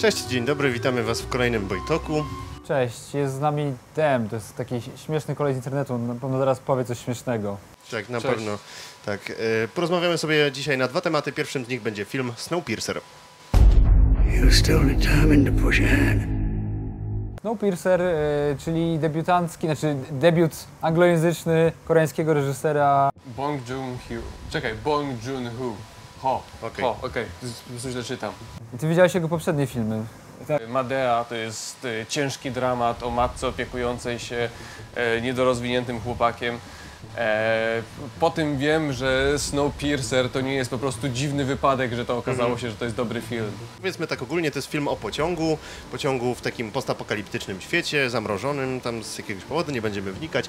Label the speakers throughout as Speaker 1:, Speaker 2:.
Speaker 1: Cześć, dzień dobry, witamy Was w kolejnym Bojtoku.
Speaker 2: Cześć, jest z nami Dem, to jest taki śmieszny kolej z internetu, na pewno zaraz powie coś śmiesznego.
Speaker 1: Tak, na
Speaker 3: Cześć.
Speaker 1: pewno. Tak, e, porozmawiamy sobie dzisiaj na dwa tematy. Pierwszym z nich będzie film Snowpiercer.
Speaker 4: You're still determined to push ahead.
Speaker 2: Snowpiercer, y, czyli debiutancki, znaczy debiut anglojęzyczny koreańskiego reżysera.
Speaker 3: Bong Joon-ho. Czekaj, Bong Joon-ho. Ho.
Speaker 1: Okej.
Speaker 3: Ho, okej. Okay. Prostu źle czytam.
Speaker 2: Ty widziałeś jego poprzednie filmy.
Speaker 3: Madea to jest e, ciężki dramat o matce opiekującej się e, niedorozwiniętym chłopakiem. E, po tym wiem, że Snowpiercer to nie jest po prostu dziwny wypadek, że to okazało się, że to jest dobry film.
Speaker 1: Powiedzmy tak ogólnie, to jest film o pociągu. Pociągu w takim postapokaliptycznym świecie, zamrożonym tam z jakiegoś powodu, nie będziemy wnikać.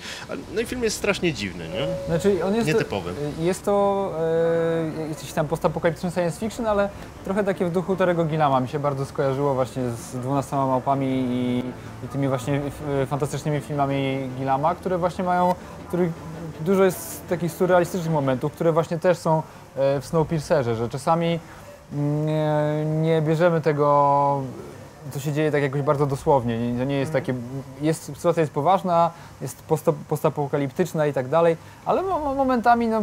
Speaker 1: No i film jest strasznie dziwny, nie?
Speaker 2: Znaczy on jest,
Speaker 1: Nietypowy.
Speaker 2: y, Jest to y, jakiś tam postapokaliptyczny science fiction, ale trochę takie w duchu Terego Gillama. Mi się bardzo skojarzyło właśnie z 12 małpami i, i tymi właśnie y, fantastycznymi filmami Gillama, które właśnie mają, których dużo jest takich surrealistycznych momentów, które właśnie też są e, w Snowpiercerze, że czasami nie, nie bierzemy tego, co się dzieje tak jakoś bardzo dosłownie. Nie, to nie jest takie, jest, sytuacja jest poważna, jest posta- postapokaliptyczna i tak dalej, ale mo- mo- momentami, no,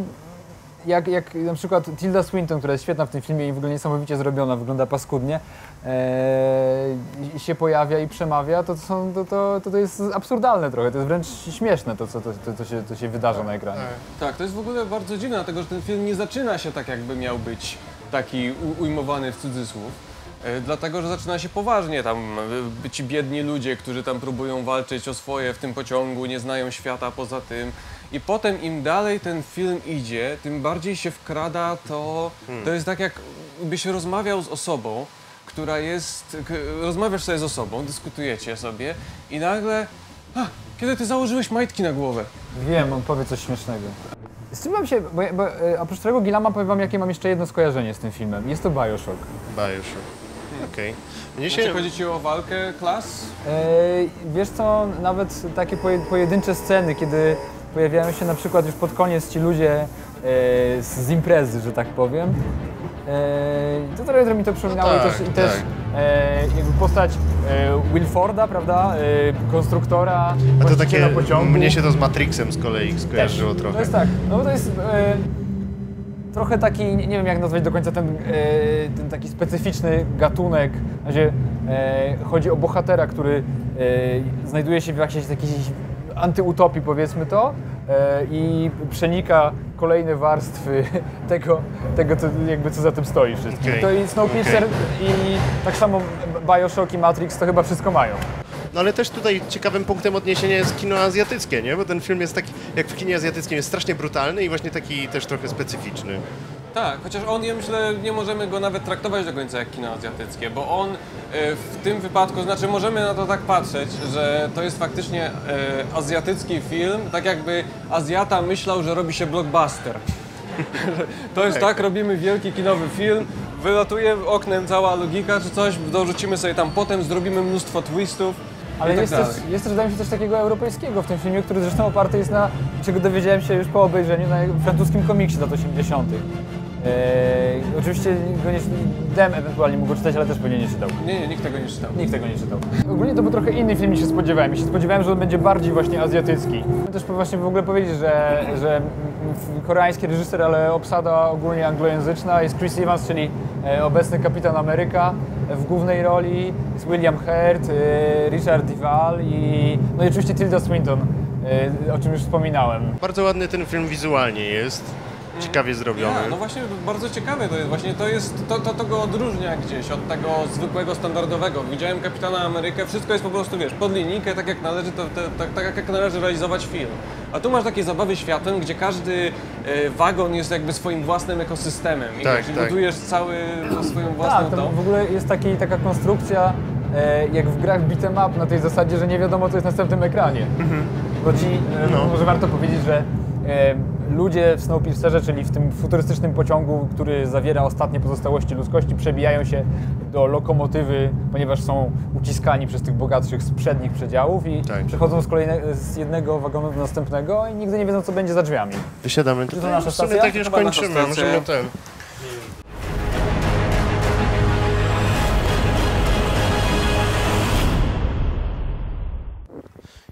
Speaker 2: jak, jak na przykład Tilda Swinton, która jest świetna w tym filmie i w ogóle niesamowicie zrobiona, wygląda paskudnie, e, się pojawia i przemawia, to, to, są, to, to, to, to jest absurdalne trochę, to jest wręcz śmieszne to, co to, to, to, się, to się wydarza na ekranie.
Speaker 3: Tak, to jest w ogóle bardzo dziwne, dlatego że ten film nie zaczyna się tak, jakby miał być taki ujmowany w cudzysłów. E, Dlatego, że zaczyna się poważnie, tam e, ci biedni ludzie, którzy tam próbują walczyć o swoje w tym pociągu, nie znają świata poza tym. I potem im dalej ten film idzie, tym bardziej się wkrada to, to jest tak jakbyś rozmawiał z osobą, która jest, rozmawiasz sobie z osobą, dyskutujecie sobie i nagle, a, kiedy ty założyłeś majtki na głowę?
Speaker 2: Wiem, on powie coś śmiesznego. Z czym mam się, bo, bo e, oprócz tego Gillama powiem wam, jakie mam jeszcze jedno skojarzenie z tym filmem. Jest to Bioshock.
Speaker 1: Bioshock. Okej. Mnie się...
Speaker 3: Jeśli chodzi ci o walkę klas?
Speaker 2: E, wiesz co, nawet takie poje, pojedyncze sceny, kiedy pojawiają się na przykład już pod koniec ci ludzie e, z, z imprezy, że tak powiem. E, to trochę mi to przypominało
Speaker 1: No
Speaker 2: i
Speaker 1: tak,
Speaker 2: też, i też
Speaker 1: tak.
Speaker 2: e, jakby postać e, Wilforda, prawda, e, konstruktora,
Speaker 1: A to takie...
Speaker 2: pociągu.
Speaker 1: Mnie się to z Matrixem z kolei
Speaker 2: Też.
Speaker 1: skojarzyło trochę.
Speaker 2: To jest tak, no bo to jest e, trochę taki, nie wiem jak nazwać do końca ten, e, ten taki specyficzny gatunek. E, chodzi o bohatera, który e, znajduje się w jakiejś takiej antyutopii powiedzmy to i przenika kolejne warstwy tego, tego co, jakby co za tym stoi wszystkim.
Speaker 1: Okej,
Speaker 2: To i Snowpiercer i tak samo Bioshock i Matrix to chyba wszystko mają.
Speaker 1: No ale też tutaj ciekawym punktem odniesienia jest kino azjatyckie, nie? Bo ten film jest taki, jak w kinie azjatyckim, jest strasznie brutalny i właśnie taki też trochę specyficzny.
Speaker 3: Tak, chociaż on, ja myślę, nie możemy go nawet traktować do końca jak kino azjatyckie, bo on e, w tym wypadku, znaczy możemy na to tak patrzeć, że to jest faktycznie e, azjatycki film, tak jakby Azjata myślał, że robi się blockbuster. to jest tak, robimy wielki kinowy film, wylatuje oknem cała logika czy coś, dorzucimy sobie tam potem, zrobimy mnóstwo twistów
Speaker 2: Ale
Speaker 3: i tak
Speaker 2: jest,
Speaker 3: dalej.
Speaker 2: też, jest też, wydaje mi się, coś takiego europejskiego w tym filmie, który zresztą oparty jest na, czego dowiedziałem się już po obejrzeniu, na francuskim komiksie z lat 80. Eee, oczywiście go nie, Dem ewentualnie mógł go czytać, ale też pewnie nie czytał.
Speaker 3: Nie, nie, nikt tego nie czytał.
Speaker 2: Nikt tego nie czytał. Ogólnie to był trochę inny film niż się spodziewałem. Ja się spodziewałem, że on będzie bardziej właśnie azjatycki. Chcę też właśnie w ogóle powiedzieć, że, że koreański reżyser, ale obsada ogólnie anglojęzyczna. Jest Chris Evans, czyli e, obecny kapitan Ameryka w głównej roli. Jest William Hurt, e, Richard Duval i no i oczywiście Tilda Swinton, e, o czym już wspominałem.
Speaker 1: Bardzo ładny ten film wizualnie jest. Ciekawie zrobiony.
Speaker 3: Ja, no właśnie bardzo ciekawe to jest właśnie, to jest, to, to, to go odróżnia gdzieś od tego zwykłego, standardowego. Widziałem Kapitana Amerykę, wszystko jest po prostu, wiesz, pod linijkę, tak jak należy, to, to, tak, tak jak należy realizować film. A tu masz takie zabawy światem, gdzie każdy e, wagon jest jakby swoim własnym ekosystemem i
Speaker 1: Tak, tak.
Speaker 3: budujesz cały swoją własną
Speaker 2: Tak,
Speaker 3: tą.
Speaker 2: w ogóle jest taki, taka konstrukcja e, jak w grach beat'em up na tej zasadzie, że nie wiadomo co jest na następnym ekranie. Bo ci, e,
Speaker 1: No.
Speaker 2: może warto powiedzieć, że ludzie w Snowpiercerze, czyli w tym futurystycznym pociągu, który zawiera ostatnie pozostałości ludzkości, przebijają się do lokomotywy, ponieważ są uciskani przez tych bogatszych z przednich przedziałów i
Speaker 1: Tak.
Speaker 2: przechodzą z, kolejne, z jednego wagonu do następnego i nigdy nie wiedzą co będzie za drzwiami.
Speaker 1: Wysiadamy
Speaker 2: to
Speaker 1: tutaj.
Speaker 2: nasza
Speaker 1: w sumie
Speaker 2: stacja?
Speaker 1: tak już
Speaker 3: nasza
Speaker 1: kończymy. Możemy ten.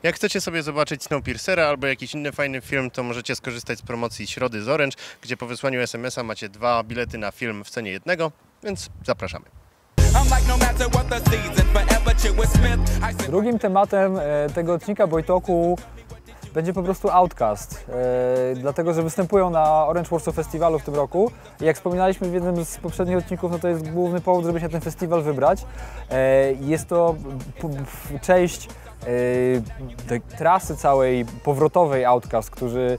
Speaker 1: Jak chcecie sobie zobaczyć Snowpiercera albo jakiś inny fajny film, to możecie skorzystać z promocji Środy z Orange, gdzie po wysłaniu SMS-a macie dwa bilety na film w cenie jednego, więc zapraszamy.
Speaker 2: Drugim tematem e, tego odcinka Bojtoku będzie po prostu Outcast, e, dlatego że występują na Orange Warsaw Festiwalu w tym roku jak wspominaliśmy w jednym z poprzednich odcinków, no to jest główny powód, żeby się na ten festiwal wybrać. E, jest to część tej trasy całej powrotowej Outcast, którzy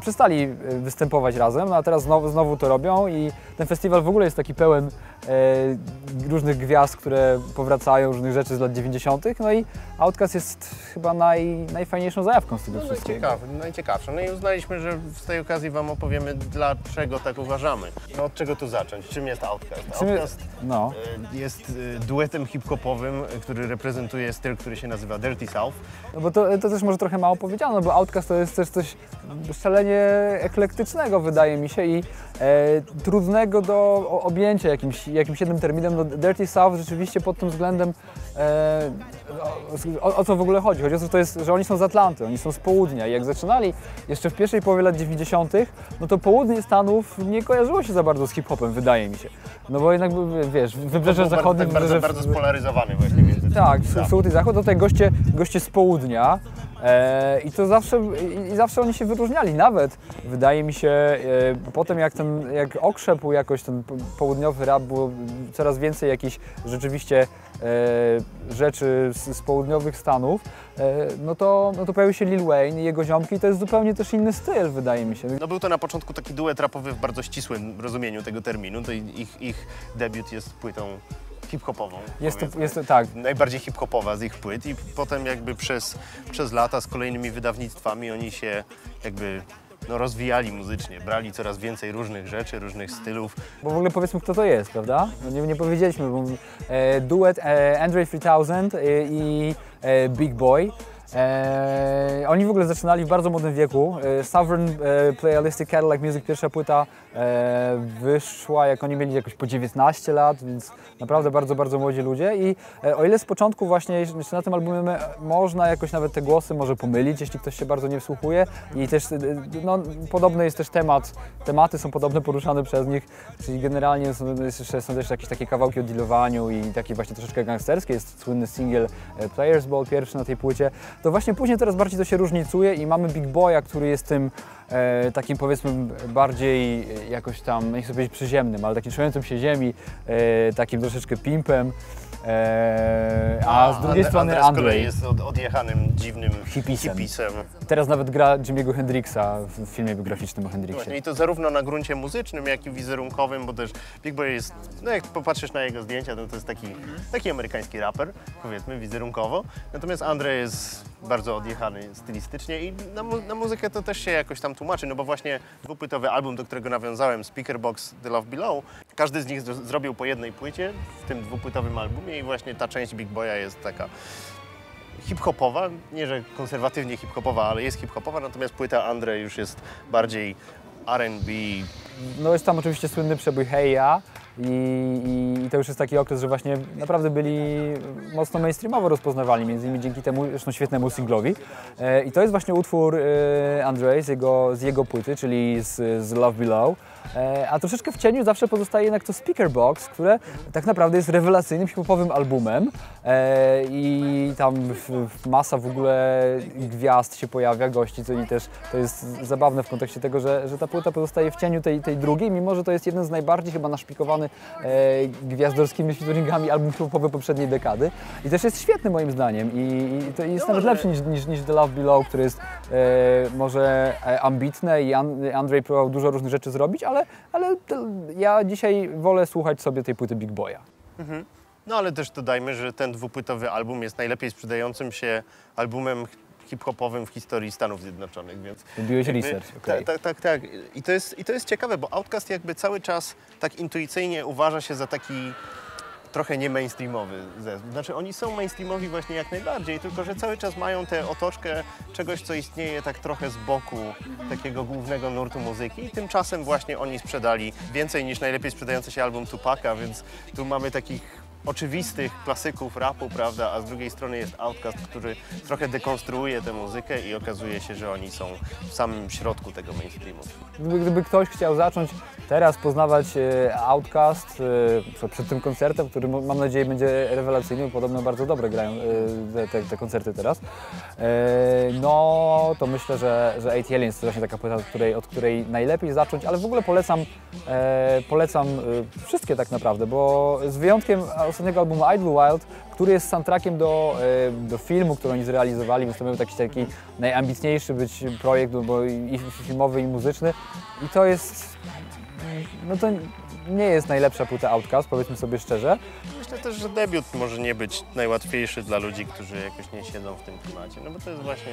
Speaker 2: przestali e, występować razem, no a teraz znowu, znowu to robią i ten festiwal w ogóle jest taki pełen e, różnych gwiazd, które powracają, różnych rzeczy z lat 90. No i Outcast jest chyba naj, najfajniejszą zajawką z tego wszystkiego.
Speaker 1: Ciekawe, najciekawsze. No i uznaliśmy, że z tej okazji Wam opowiemy, dlaczego tak uważamy. No od czego tu zacząć? Czym jest Outcast? Outcast
Speaker 2: No.
Speaker 1: jest duetem hip-hopowym, który reprezentuje styl, który się nazywa Dirty South.
Speaker 2: No bo to, to też może trochę mało powiedziano, bo Outcast to jest też coś szalenie eklektycznego wydaje mi się i e, trudnego do objęcia jakimś, jakimś jednym terminem. No, Dirty South rzeczywiście pod tym względem e, o, o co w ogóle chodzi? Chodzi o to, to jest, że oni są z Atlanty, oni są z południa i jak zaczynali jeszcze w pierwszej połowie lat 90., no to południe Stanów nie kojarzyło się za bardzo z hip-hopem, wydaje mi się. No bo jednak, wiesz, wybrzeże zachodnie,
Speaker 1: tak bardzo,
Speaker 2: wybrzeże...
Speaker 1: bardzo spolaryzowany właśnie między
Speaker 2: Tak,
Speaker 1: tym.
Speaker 2: wschód i zachód, to tutaj goście, goście z południa i to zawsze, i, zawsze oni się wyróżniali. Nawet wydaje mi się, e, potem jak ten, jak okrzepł jakoś ten po- południowy rap, było coraz więcej jakichś rzeczywiście e, rzeczy z, z południowych Stanów, e, no, to, no to pojawił się Lil Wayne i jego ziomki i to jest zupełnie też inny styl, wydaje mi się.
Speaker 1: No był to na początku taki duet rapowy w bardzo ścisłym rozumieniu tego terminu. To ich, ich debiut jest płytą hip-hopową.
Speaker 2: Jest to, jest to, tak,
Speaker 1: najbardziej hip-hopowa z ich płyt i potem jakby przez, przez lata z kolejnymi wydawnictwami oni się jakby no, rozwijali muzycznie, brali coraz więcej różnych rzeczy, różnych stylów.
Speaker 2: Bo w ogóle powiedzmy, kto to jest, prawda? No nie, nie powiedzieliśmy, bo e, duet e, Andre 3000 e, i e, Big Boy. E, oni w ogóle zaczynali w bardzo młodym wieku. E, Sovereign e, Playalistic Cadillac Music, pierwsza płyta e, wyszła jak oni mieli jakoś po 19 lat, więc naprawdę bardzo, bardzo młodzi ludzie. I e, o ile z początku właśnie na tym albumie można jakoś nawet te głosy może pomylić, jeśli ktoś się bardzo nie wsłuchuje i też e, no, podobny jest też temat, tematy są podobne poruszane przez nich, czyli generalnie są, są też jakieś takie kawałki o dealowaniu i takie właśnie troszeczkę gangsterskie, jest słynny single e, Players Ball pierwszy na tej płycie, to właśnie później coraz bardziej to się różnicuje i mamy Big Boya, który jest tym e, takim powiedzmy bardziej jakoś tam, nie chcę powiedzieć przyziemnym, ale takim trzymającym się ziemi, e, takim troszeczkę pimpem, e, a z drugiej strony
Speaker 1: Andre z kolei
Speaker 2: Andrzej.
Speaker 1: jest od, odjechanym, dziwnym
Speaker 2: Hipisem.
Speaker 1: hipisem.
Speaker 2: Teraz nawet gra Jimmy'ego Hendrixa w filmie biograficznym o Hendrixie.
Speaker 1: Właśnie, I to zarówno na gruncie muzycznym, jak i wizerunkowym, bo też Big Boy jest, no jak popatrzysz na jego zdjęcia, to to jest taki, taki amerykański raper, powiedzmy, wizerunkowo. Natomiast Andre jest bardzo odjechany stylistycznie i na, mu- na muzykę to też się jakoś tam tłumaczy, no bo właśnie dwupłytowy album, do którego nawiązałem, Speakerbox The Love Below, każdy z nich zro- zrobił po jednej płycie w tym dwupłytowym albumie i właśnie ta część Big Boya jest taka hip-hopowa, nie że konserwatywnie hip-hopowa, ale jest hip-hopowa, natomiast płyta Andre już jest bardziej R&B,
Speaker 2: No jest tam oczywiście słynny przebój Hey Ya i, i to już jest taki okres, że właśnie naprawdę byli mocno mainstreamowo rozpoznawalni, między innymi dzięki temu zresztą świetnemu singlowi. E, I to jest właśnie utwór e, Andre z jego, z jego płyty, czyli z, z Love Below. E, a troszeczkę w cieniu zawsze pozostaje jednak to Speaker Box, które tak naprawdę jest rewelacyjnym hip-hopowym albumem. E, i tam masa w ogóle gwiazd się pojawia, gości, co i też to jest zabawne w kontekście tego, że, że ta płyta pozostaje w cieniu tej, tej drugiej, mimo że to jest jeden z najbardziej chyba naszpikowany e, gwiazdorskimi featuringami album hip-hopowy poprzedniej dekady. I też jest świetny moim zdaniem i, i to jest
Speaker 1: No,
Speaker 2: nawet lepszy niż, niż, niż The Love Below, który jest może ambitne i An- Andrzej próbował dużo różnych rzeczy zrobić, ale, ale to, ja dzisiaj wolę słuchać sobie tej płyty Big Boya.
Speaker 1: No ale też dodajmy, że ten dwupłytowy album jest najlepiej sprzedającym się albumem hip-hopowym w historii Stanów Zjednoczonych, więc...
Speaker 2: Robiłeś research, okej.
Speaker 1: Tak, tak, tak. I to, jest, I to jest ciekawe, bo Outkast jakby cały czas tak intuicyjnie uważa się za taki trochę nie mainstreamowy zespół. Znaczy oni są mainstreamowi właśnie jak najbardziej, tylko że cały czas mają tę otoczkę czegoś, co istnieje tak trochę z boku takiego głównego nurtu muzyki i tymczasem właśnie oni sprzedali więcej niż najlepiej sprzedający się album Tupaka, więc tu mamy takich oczywistych klasyków rapu, prawda, a z drugiej strony jest Outkast, który trochę dekonstruuje tę muzykę i okazuje się, że oni są w samym środku tego mainstreamu.
Speaker 2: Gdyby ktoś chciał zacząć teraz poznawać e, Outcast e, przed, tym koncertem, który mam nadzieję będzie rewelacyjny, podobno bardzo dobre grają e, te, te, koncerty teraz, no to myślę, że, że AT Aliens to właśnie taka płyta, od której, od której najlepiej zacząć, ale w ogóle polecam, polecam wszystkie tak naprawdę, bo z wyjątkiem ostatniego albumu Idle Wild, który jest soundtrackiem do, do filmu, który oni zrealizowali, więc to był taki, taki najambitniejszy być projekt, no bo i filmowy, i muzyczny. I to jest, no to nie jest najlepsza płyta Outcast, powiedzmy sobie szczerze.
Speaker 1: Myślę też, że debiut może nie być najłatwiejszy dla ludzi, którzy jakoś nie siedzą w tym klimacie, no bo to jest właśnie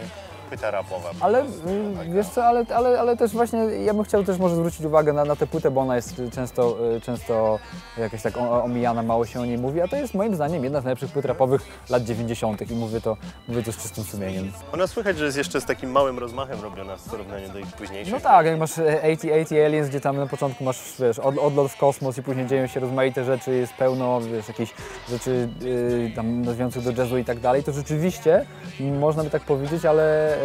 Speaker 1: płyta rapowa.
Speaker 2: Ale mm, wiesz co, ale, ale, ale też właśnie ja bym chciał też może zwrócić uwagę na, na tę płytę, bo ona jest często, y, często jakaś tak omijana, mało się o niej mówi, a to jest moim zdaniem jedna z najlepszych płyt rapowych lat 90. i mówię to, mówię to z czystym sumieniem.
Speaker 1: Ona słychać, że jest jeszcze z takim małym rozmachem robiona w porównaniu do ich późniejszych.
Speaker 2: No tak, jak masz e, 80, 80 Aliens, gdzie tam na początku masz wiesz, od, odlot w kosmos i później dzieją się rozmaite rzeczy, jest pełno wiesz, jakichś rzeczy yy, tam nawiązujących do jazzu i tak dalej, to rzeczywiście można by tak powiedzieć, ale,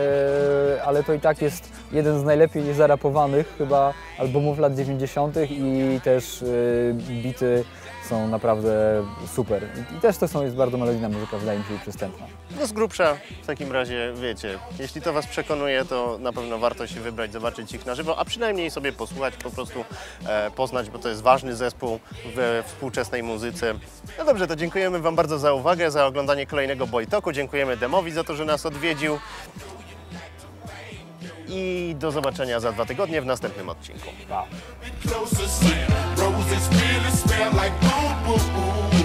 Speaker 2: yy, ale to i tak jest jeden z najlepiej zarapowanych chyba albumów lat 90. i też yy, bity są naprawdę super. I, też to są, jest bardzo melodyjna muzyka, wydaje mi się, i przystępna.
Speaker 1: No z grubsza w takim razie, wiecie, jeśli to Was przekonuje, to na pewno warto się wybrać, zobaczyć ich na żywo, a przynajmniej sobie posłuchać, po prostu e, poznać, bo to jest ważny zespół we współczesnej muzyce. No dobrze, to dziękujemy Wam bardzo za uwagę, za oglądanie kolejnego Boytoku, dziękujemy Demowi za to, że nas odwiedził i do zobaczenia za dwa tygodnie w następnym odcinku.
Speaker 2: Say
Speaker 5: it's really smell like boom, boom, boom.